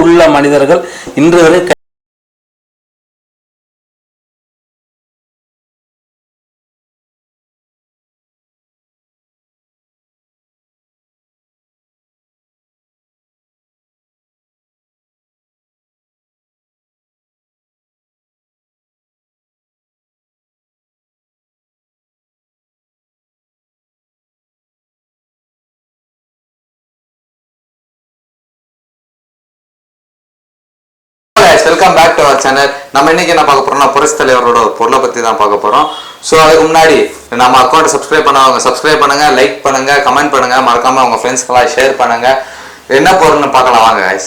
உள்ள மனிதர்கள் இன்று வரை welcome back to our channel நம்ம இன்னைக்கு என்ன பார்க்க போறோம்னா புரட்சி தலைவரோட பொருளை பத்தி தான் பார்க்க போறோம். ஸோ அதுக்கு முன்னாடி நம்ம அக்கௌண்ட் சப்ஸ்கிரைப் பண்ணவங்க சப்ஸ்கிரைப் பண்ணுங்க லைக் பண்ணுங்க கமெண்ட் பண்ணுங்க. மறக்காம உங்க ஃப்ரெண்ட்ஸ்க்கெல்லாம் ஷேர் பண்ணுங்க. என்ன பொருள்னு பார்க்கலாம் வாங்க guys.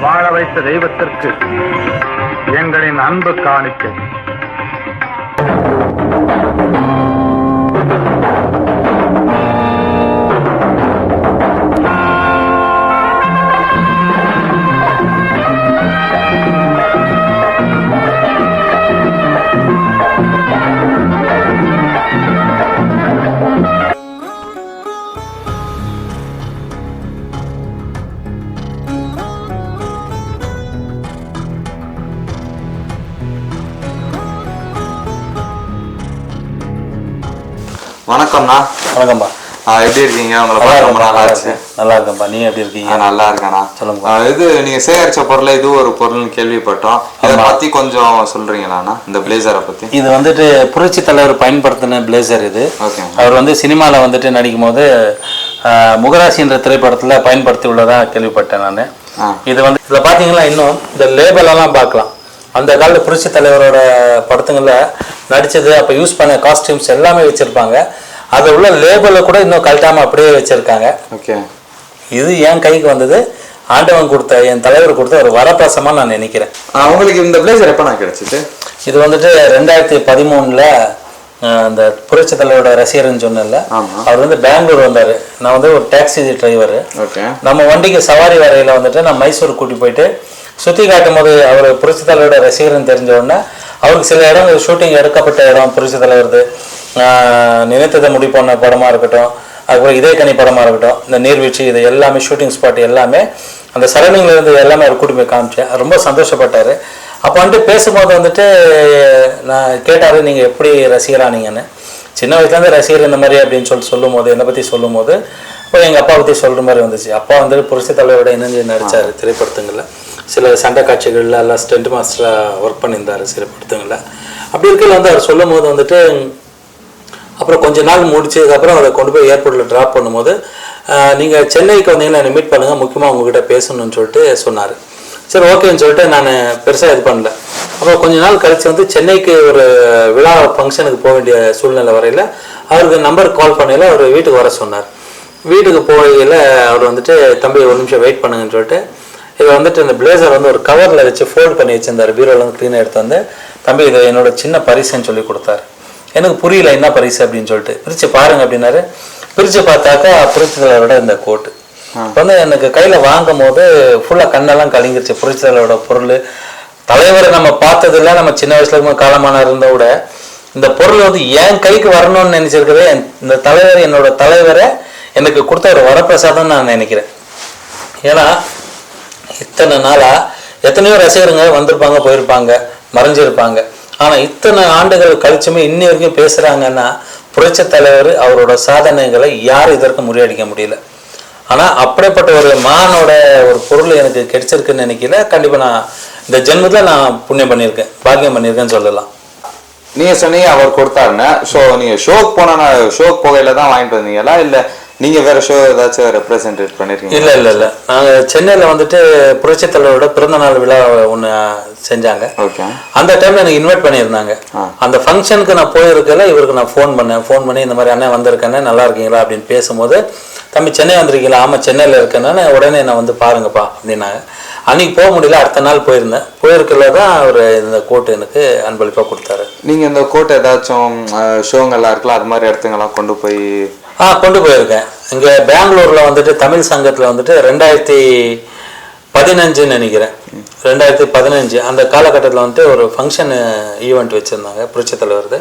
வாழ வைத்த தெய்வத்திற்கு எங்களின் அன்பு காணிக்கை. வணக்கம்ண்ணா. வணக்கம்பா ஆ, எப்படி இருக்கீங்க? உங்களை ரொம்ப நல்லா ஆச்சு. இருக்கேன். நல்லா இருக்கேன்பா நீ எப்படி இருக்கீங்க? நல்லா இருக்கேண்ணா. சொல்லுங்க. இது நீங்க சேகரிச்ச பொருள் இது ஒரு பொருள்னு கேள்விப்பட்டோம். இதை. பத்தி கொஞ்சம் சொல்றீங்களாண்ணா இந்த பிளேசரை பத்தி? இது வந்துட்டு புரட்சி தலைவர் பயன்படுத்தின பிளேசர் இது. அவர் வந்து சினிமாவில் வந்துட்டு நடிக்கும் போது முகராசி என்ற திரைப்படத்தில் பயன்படுத்தி உள்ளதா கேள்விப்பட்டேன் நான். இது வந்து இதில் பார்த்தீங்கன்னா இன்னும் இந்த லேபல் எல்லாம் பார்க்கலாம். அந்த காலத்து புரட்சி தலைவரோட படத்துங்களில் நடிச்சது அப்போ யூஸ் பண்ண காஸ்டியூம்ஸ் எல்லாமே வச்சுருப்பாங்க. அது உள்ள லேபலை கூட இன்னும் கழட்டாமல் அப்படியே வச்சுருக்காங்க. ஓகே. இது என் கைக்கு வந்தது. ஆண்டவன் கொடுத்த என் தலைவர் கொடுத்த ஒரு வரப்பிரசமாக நான் நினைக்கிறேன். உங்களுக்கு இந்த பிளேசர் எப்போ நான் கிடைச்சிச்சு இது வந்துட்டு ரெண்டாயிரத்தி பதிமூணுல அந்த புரட்சி தலைவரோட ரசிகர்னு சொன்னேன்ல. ஆமா. அவர் வந்து பெங்களூர் வந்தார். நான் வந்து ஒரு டாக்ஸி டிரைவர் ஓகே. நம்ம வண்டிக்கு சவாரி வரையில வந்துட்டு நான் மைசூர் கூட்டி போயிட்டு சுற்றி காட்டும் போது அவர் புரட்சி தலைவரோட ரசிகர்னு தெரிஞ்ச உடனே அவருக்கு சில இடம் ஷூட்டிங் எடுக்கப்பட்ட இடம் புரட்சி தலைவரது நினைத்ததை முடி பண்ண படமாக இருக்கட்டும் அதுக்கப்புறம் இதே கனி படமாக இருக்கட்டும் இந்த நீர்வீழ்ச்சி இது எல்லாமே ஷூட்டிங் ஸ்பாட் எல்லாமே அந்த சரௌண்டிங்கில் இருந்து எல்லாமே அவர் கூட்டி போய் காமிச்சேன் ரொம்ப சந்தோஷப்பட்டார். அப்போ வந்துட்டு பேசும்போது வந்துட்டு நான் கேட்டார் நீங்கள் எப்படி ரசிகரானீங்கன்னு? சின்ன வயசுலேருந்து ரசிகர் இந்த மாதிரி அப்படின்னு சொல்லிட்டு சொல்லும் போது என்னை பற்றி சொல்லும் போது இப்போ எங்கள் அப்பா பற்றி சொல்கிற மாதிரி வந்துச்சு. அப்பா வந்துட்டு புரட்சி தலைவரோட இணைஞ்சு நடித்தார் திரைப்படத்துங்களில். சில சண்டை காட்சிகளில் எல்லாம் ஸ்டென்ட் மாஸ்டராக ஒர்க் பண்ணியிருந்தார் சில படத்துங்களில் அப்படி இருக்கையில் வந்து அவர் சொல்லும் போது வந்துட்டு அப்புறம் கொஞ்ச நாள் முடிச்சதுக்கப்புறம் அதை கொண்டு போய் ஏர்போர்ட்டில் ட்ராப் பண்ணும்போது நீங்கள் சென்னைக்கு வந்தீங்கன்னா என்னை மீட் பண்ணுங்கள் முக்கியமாக உங்ககிட்ட பேசணும்னு சொல்லிட்டு சொன்னார். சரி ஓகேன்னு சொல்லிட்டு நான் பெருசாக இது பண்ணல. அப்புறம் கொஞ்ச நாள் கழிச்சு வந்து சென்னைக்கு ஒரு விழா ஃபங்க்ஷனுக்கு போக வேண்டிய சூழ்நிலை வரையில் அவருக்கு நம்பர் கால் பண்ணையில் அவர் வீட்டுக்கு வர சொன்னார். வீட்டுக்கு போகையில் அவர் வந்துட்டு தம்பி ஒரு நிமிஷம் வெயிட் பண்ணுங்கன்னு சொல்லிட்டு இதை வந்துட்டு இந்த பிளேசர் வந்து ஒரு கவரில் வச்சு ஃபோல்ட் பண்ணி வச்சிருந்தார். பீரோவில் வந்து க்ளீனாக எடுத்து வந்து தம்பி இது என்னோட சின்ன பரிசுன்னு சொல்லி கொடுத்தாரு. எனக்கு புரியல என்ன பரிசு அப்படின்னு சொல்லிட்டு. பிரித்து பாருங்க அப்படின்னாரு. பிரித்து பார்த்தாக்கா புரட்சித்தலைவரோட இந்த கோட்டு வந்து எனக்கு கையில் வாங்கும் போது ஃபுல்லாக கண்ணெல்லாம் கலங்கிருச்சு. புரட்சித்தலைவரோட பொருள். தலைவரை நம்ம பார்த்ததில்ல. நம்ம சின்ன வயசுல இருக்கும்போது காலமான இருந்த விட இந்த பொருள் வந்து என் கைக்கு வரணும்னு நினைச்சிருக்கவே இந்த தலைவர் என்னோட தலைவரை எனக்கு கொடுத்த ஒரு வரப்பிரசாதம் நான் நினைக்கிறேன். ஏன்னா இத்தனை நாளாக எத்தனையோ ரசிகருங்க வந்திருப்பாங்க போயிருப்பாங்க மறைஞ்சிருப்பாங்க. ஆனால் இத்தனை ஆண்டுகள் கழிச்சுமே இன்னி வரைக்கும் பேசுகிறாங்கன்னா புரட்சி தலைவர் அவரோட சாதனைகளை யாரும் இதற்கு முறியடிக்க முடியல. ஆனால் அப்படிப்பட்ட ஒரு மானோட ஒரு பொருள் எனக்கு கிடைச்சிருக்குன்னு நினைக்கல. கண்டிப்பாக நான் இந்த ஜென்மத்தில் நான் புண்ணியம் பண்ணியிருக்கேன் பாக்கியம் பண்ணியிருக்கேன்னு சொல்லலாம். நீங்க சொன்னீங்க அவர் கொடுத்தாருன்னு. ஸோ நீங்க ஷோக்கு போன ஷோக்கு போகையில தான் வாங்கிட்டு வந்தீங்களா? இல்ல நீங்க வேற ஷோ ஏதாச்சும் ரெப்ரசென்டேட் பண்ணிருக்கீங்க இல்ல இல்ல இல்ல. நாங்க சென்னையில வந்துட்டு புரட்சி தலைவரோட பிறந்த நாள் விழா ஒண்ணு செஞ்சாங்க. ஓகே. அந்த டைம்ல எனக்கு இன்வைட் பண்ணியிருந்தாங்க. அந்த ஃபங்க்ஷனுக்கு நான் போயிருக்கல இவருக்கு நான் ஃபோன் பண்ணேன். ஃபோன் பண்ணி இந்த மாதிரி அண்ணன் வந்திருக்கேன்னு நல்லா இருக்கீங்களா? அப்படின்னு பேசும்போது தம்பி சென்னை வந்திருக்கீங்களா? ஆமா சென்னையில இருக்கேன்னு உடனே நான் வந்து பாருங்கப்பா அப்படின்னாங்க. அன்னைக்கு போக முடியல அடுத்த நாள் போயிருந்தேன். போயிருக்கல தான் அவர் இந்த கோட்டு எனக்கு அன்பளிப்பா கொடுத்தாரு. நீங்க இந்த கோட் ஏதாச்சும் ஷோங்கெல்லாம் இருக்குல்ல அது மாதிரி இடத்துங்கெல்லாம் கொண்டு போய் ஆ கொண்டு போயிருக்கேன். இங்கே பெங்களூரில் வந்துட்டு தமிழ் சங்கத்தில் வந்துட்டு ரெண்டாயிரத்தி பதினஞ்சுன்னு நினைக்கிறேன். ரெண்டாயிரத்தி பதினஞ்சு அந்த காலகட்டத்தில் வந்துட்டு ஒரு ஃபங்க்ஷன் ஈவெண்ட் வச்சுருந்தாங்க புரட்சித் தலைவரது.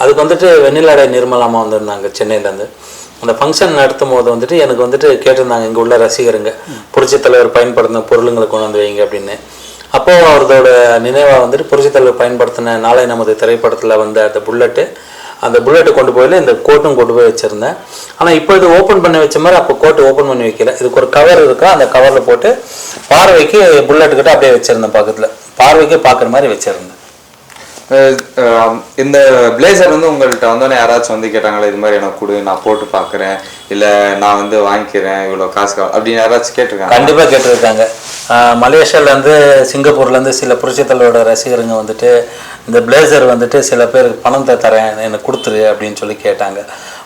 அதுக்கு வந்துட்டு வெண்ணிலாடை நிர்மலாமா வந்திருந்தாங்க சென்னையிலேருந்து. அந்த ஃபங்க்ஷன் நடத்தும் போது வந்துட்டு எனக்கு வந்துட்டு கேட்டிருந்தாங்க இங்கே உள்ள ரசிகருங்க புரட்சித் தலைவர் பயன்படுத்தின பொருளுங்களை கொண்டு வந்து வைங்க அப்படின்னு. அப்போது அவரோட நினைவாக வந்துட்டு புரட்சி தலைவர் பயன்படுத்தின நாளை நமது திரைப்படத்தில் வந்த அந்த புல்லட்டு அந்த புல்லட்டை கொண்டு போயில இந்த கோட்டும் கொண்டு போய் வச்சுருந்தேன். ஆனால் இப்போ இது ஓப்பன் பண்ணி வச்ச மாதிரி அப்போ கோட்டு ஓப்பன் பண்ணி வைக்கல. இதுக்கு ஒரு கவர் இருக்கா அந்த கவரில் போட்டு பார்வைக்கு புல்லட் கிட்ட அப்படியே வச்சுருந்தேன் பக்கத்தில். பார்வைக்கு பார்க்குற மாதிரி வச்சுருந்தேன். இந்த பிளேசர் வந்து உங்கள்கிட்ட வந்தோடனே யாராச்சும் வந்து கேட்டாங்களா இது மாதிரி எனக்கு கொடு நான் போட்டு பார்க்குறேன். இல்லை நான் வந்து வாங்கிக்கிறேன் இவ்வளோ காசு அப்படின்னு யாராச்சும் கேட்டிருக்காங்க. கண்டிப்பாக கேட்டிருக்காங்க ஆஹ் மலேசியாலேருந்து சிங்கப்பூர்லேருந்து சில புரட்சித்தலைவரோட ரசிகருங்க வந்துட்டு இந்த பிளேசர் வந்துட்டு சில பேருக்கு பணம் தரேன் எனக்கு கொடுத்துரு அப்படின்னு சொல்லி கேட்டாங்க.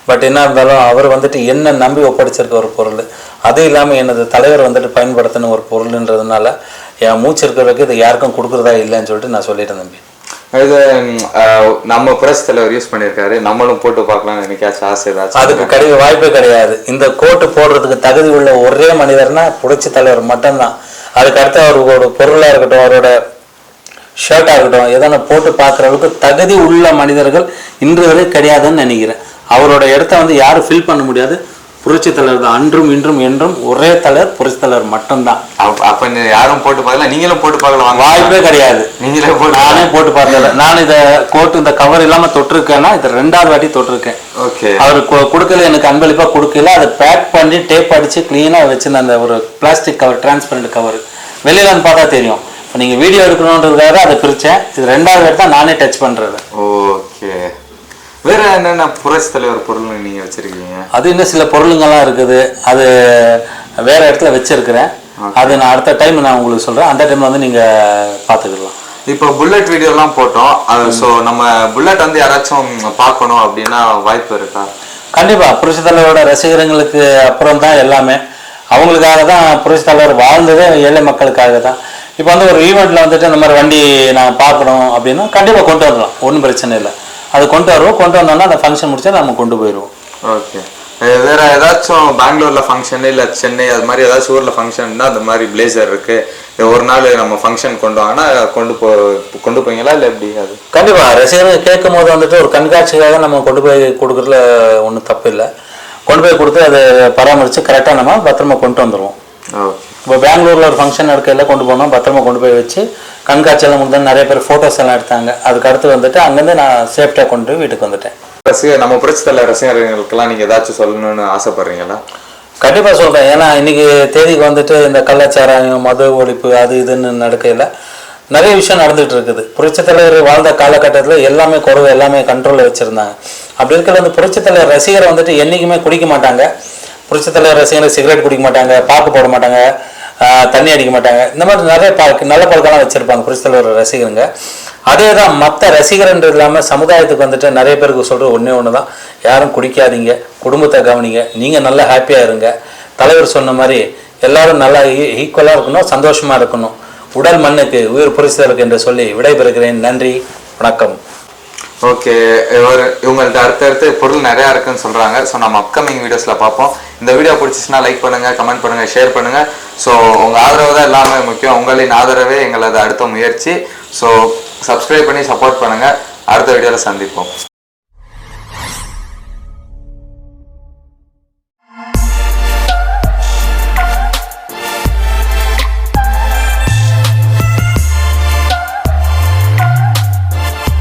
பட் என்ன இருந்தாலும் அவர் வந்துட்டு என்ன நம்பி ஒப்படைச்சிருக்க ஒரு பொருள். அதுவும் இல்லாமல் எனது தலைவர் வந்துட்டு பயன்படுத்தின ஒரு பொருள்ன்றதுனால என் மூச்சு இருக்கிறதுக்கு இது யாருக்கும் கொடுக்குறதா இல்லைன்னு சொல்லிட்டு நான் சொல்லிட்டேன் தம்பி. இது நம்ம புரட்சி தலைவர் யூஸ் பண்ணியிருக்காரு. நம்மளும் போட்டு பார்க்கலாம்னு எனக்காச்சும் ஆசை ஏதாச்சும் அதுக்கு கிடையாது வாய்ப்பே கிடையாது. இந்த கோட்டு போடுறதுக்கு தகுதி உள்ள ஒரே மனிதர்னா புரட்சி தலைவர் மட்டும்தான். அதுக்கு அடுத்து அவரோட பொருளாக இருக்கட்டும் அவரோட ஷர்ட்டாக இருக்கட்டும் எதனா போட்டு பார்க்குற அளவுக்கு தகுதி உள்ள மனிதர்கள் இன்று வரை கிடையாதுன்னு நினைக்கிறேன். அவரோட இடத்த வந்து யாரும் ஃபில் பண்ண முடியாது. புரட்சி தலைவர் தான் அன்றும் இன்றும் என்றும் ஒரே தலைவர் புரட்சி தலைவர் மட்டும்தான். அப்ப- யாரும் போட்டு பார்க்கல நீங்களும் போட்டு பார்க்கலாம் வாய்ப்பே கிடையாது. நீங்களே போட்டு நானே போட்டு பார்த்ததில்ல நான் இதை கோட்டு இந்த கவர் இல்லாமல் தொட்டிருக்கேன்னா இது ரெண்டாவது வாட்டி தொட்டிருக்கேன். ஓகே. அவர் கொடுக்கல எனக்கு அன்பளிப்பா கொடுக்கல. அதை பேக் பண்ணி டேப் அடிச்சு க்ளீனாக வச்சிருந்த அந்த ஒரு பிளாஸ்டிக் கவர் டிரான்ஸ்பரண்ட் கவர் வெளியில வந்து பார்த்தா தெரியும். இப்போ நீங்கள் வீடியோ எடுக்கணுன்றதுக்காக அதை பிரித்தேன் இது ரெண்டாவது இடத்த நானே டச் பண்ணுறது ஓகே. வேற என்னென்ன புரட்சி தலைவர் பொருள் நீங்க வச்சிருக்கீங்க? அது இன்னும் சில பொருளுங்கள்லாம் இருக்குது. அது வேற இடத்துல வச்சிருக்கிறேன். அது நான் அடுத்த டைம் நான் உங்களுக்கு சொல்கிறேன் அந்த டைம் வந்து நீங்கள் பார்த்துக்கலாம். இப்போ புல்லட் வீடியோலாம் போட்டோம். அது ஸோ நம்ம புல்லட் வந்து யாராச்சும் பார்க்கணும் அப்படின்னா வாய்ப்பு இருக்கா? கண்டிப்பாக புரட்சி தலைவரோட ரசிகர்களுக்கு அப்புறம் தான் எல்லாமே. அவங்களுக்காக தான் புரட்சி தலைவர் வாழ்ந்ததே ஏழை மக்களுக்காக தான். இப்போ வந்து ஒரு ஈவெண்ட்டில் வந்துட்டு இந்த மாதிரி வண்டி நான் பார்க்கணும் அப்படின்னா கண்டிப்பாக கொண்டு வரலாம். ஒன்றும் பிரச்சனை இல்லை. அது கொண்டு வருவோம். கொண்டு வந்தோம்னா அந்த ஃபங்க்ஷன் முடிச்சா நம்ம கொண்டு போயிடுவோம். ஓகே. வேற ஏதாச்சும் பெங்களூர்ல ஃபங்க்ஷன் இல்ல சென்னை அது மாதிரி ஏதாச்சும் ஊர்ல ஃபங்க்ஷன்னா அந்த மாதிரி பிளேசர் இருக்கு. ஒரு நாள் நம்ம ஃபங்க்ஷன் கொண்டு வாங்கன்னா கொண்டு போ கொண்டு போவீங்களா? இல்ல எப்படி அது? கண்டிப்பாக ரசிகர்கள் கேட்கும் போது வந்துட்டு ஒரு கண்காட்சிக்காக நம்ம கொண்டு போய் கொடுக்குறதுல ஒன்றும் தப்பு இல்லை. கொண்டு போய் கொடுத்து அதை பராமரித்து கரெக்டாக நம்ம பத்திரமா கொண்டு வந்துடுவோம் ஓகே. இப்போ பெங்களூரில் ஒரு ஃபங்க்ஷன் நடக்கையில் கொண்டு போனோம். பத்திரமா கொண்டு போய் வச்சு கண்காட்சியெல்லாம் முடிஞ்சு நிறைய பேர் ஃபோட்டோஸ் எல்லாம் எடுத்தாங்க. அதுக்கு அடுத்து வந்துட்டு அங்கேருந்து நான் சேஃப்டியாக கொண்டு வீட்டுக்கு வந்துட்டேன். ரசிகர் நம்ம புரட்சி தலைவர் ரசிகர்களுக்கெல்லாம் நீங்க ஏதாச்சும் சொல்லணும்னு ஆசைப்படுறீங்களா? கண்டிப்பாக சொல்கிறேன் ஏன்னா இன்னைக்கு தேதிக்கு வந்துட்டு இந்த கள்ளச்சாராயம் மது ஒழிப்பு அது இதுன்னு நடக்கையில் நிறைய விஷயம் நடந்துகிட்டு இருக்குது. புரட்சித் தலைவர் வாழ்ந்த காலகட்டத்தில் எல்லாமே குறைவு எல்லாமே கண்ட்ரோலில் வச்சுருந்தாங்க. அப்படி இருக்கிற அந்த புரட்சித் தலைவர் ரசிகரை வந்துட்டு என்றைக்குமே குடிக்க மாட்டாங்க. புரட்சித் தலைவர் ரசிகர் சிகரெட் குடிக்க மாட்டாங்க பாக்கு போட மாட்டாங்க. தண்ணி அடிக்க மாட்டாங்க. இந்த மாதிரி நிறைய பழக்க நல்ல பழக்கம்லாம் வச்சுருப்பாங்க கிறிஸ்தவர் ரசிகருங்க. அதே தான் மற்ற ரசிகர்ன்றது இல்லாமல் சமுதாயத்துக்கு வந்துட்டு நிறைய பேருக்கு சொல்கிற ஒன்றே ஒன்று தான் யாரும் குடிக்காதீங்க குடும்பத்தை கவனிங்க நீங்கள் நல்லா ஹாப்பியாக இருங்க. தலைவர் சொன்ன மாதிரி எல்லாரும் நல்லா e, ஈக்குவலாக இருக்கணும் சந்தோஷமாக இருக்கணும். உடல் மண்ணுக்கு உயிர் புரிசலுக்கு என்று சொல்லி விடைபெறுகிறேன். நன்றி வணக்கம். ஓகே ஒரு இவங்கள்ட்ட அடுத்தடுத்து பொருள் நிறையா இருக்குன்னு சொல்கிறாங்க ஸோ நம்ம அப்கமிங் வீடியோஸில் பார்ப்போம். இந்த வீடியோ பிடிச்சிச்சுன்னா லைக் பண்ணுங்கள் கமெண்ட் பண்ணுங்கள் ஷேர் பண்ணுங்கள் ஸோ உங்கள் ஆதரவு தான் எல்லாமே முக்கியம். உங்களின் ஆதரவே எங்களது அடுத்த முயற்சி. ஸோ சப்ஸ்கிரைப் பண்ணி சப்போர்ட் பண்ணுங்கள் அடுத்த வீடியோவில் சந்திப்போம்.